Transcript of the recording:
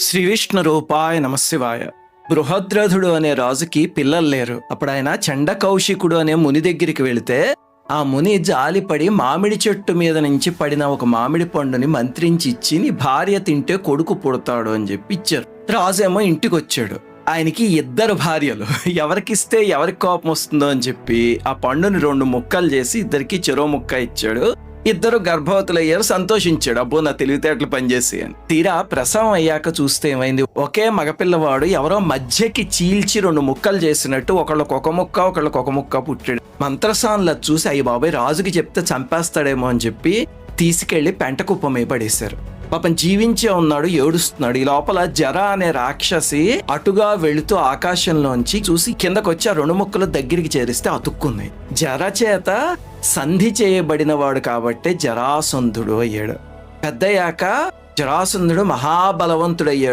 శ్రీ విష్ణు రూపాయ నమశివాయ. బృహద్రథుడు అనే రాజుకి పిల్లలు లేరు. అప్పుడు ఆయన చండ కౌశికుడు అనే ముని దగ్గరికి వెళితే ఆ ముని జాలిపడి మామిడి చెట్టు మీద నుంచి పడిన ఒక మామిడి పండుని మంత్రించి ఇచ్చి నీ భార్య తింటే కొడుకు పుడతాడు అని చెప్పి ఇచ్చారు. రాజేమో ఇంటికి వచ్చాడు ఆయనకి ఇద్దరు భార్యలు. ఎవరికిస్తే ఎవరికి కోపం వస్తుందో అని చెప్పి ఆ పండుని రెండు ముక్కలు చేసి ఇద్దరికి చెరో ముక్క ఇచ్చాడు. ఇద్దరు గర్భవతులు అయ్యారు సంతోషించాడు. అబ్బో నా తెలివితేటలు పనిచేసి అని. తీరా ప్రసవం అయ్యాక చూస్తే ఏమైంది? ఒకే మగపిల్లవాడు ఎవరో మధ్యకి చీల్చి రెండు ముక్కలు చేసినట్టు ఒకళ్ళకి ఒక ముక్క ఒకళ్ళకి ఒక ముక్క పుట్టాడు. మంత్రసాన్లు చూసి అయ్యి బాబాయ్ రాజుకి చెప్తే చంపేస్తాడేమో అని చెప్పి తీసుకెళ్ళి పెంట కుప్పమే పడేశారు. పాపం జీవించే ఉన్నాడు ఏడుస్తున్నాడు. ఈ లోపల జర అనే రాక్షసి అటుగా వెళుతూ ఆకాశంలోంచి చూసి కిందకొచ్చి ఆ రెండు ముక్కలు దగ్గరికి చేరిస్తే అతుక్కుంది. జర చేత సంధి చేయబడిన వాడు కాబట్టే జరాసంధుడు అయ్యాడు. పెద్దయ్యాక జరాసంధుడు మహాబలవంతుడయ్యాడు.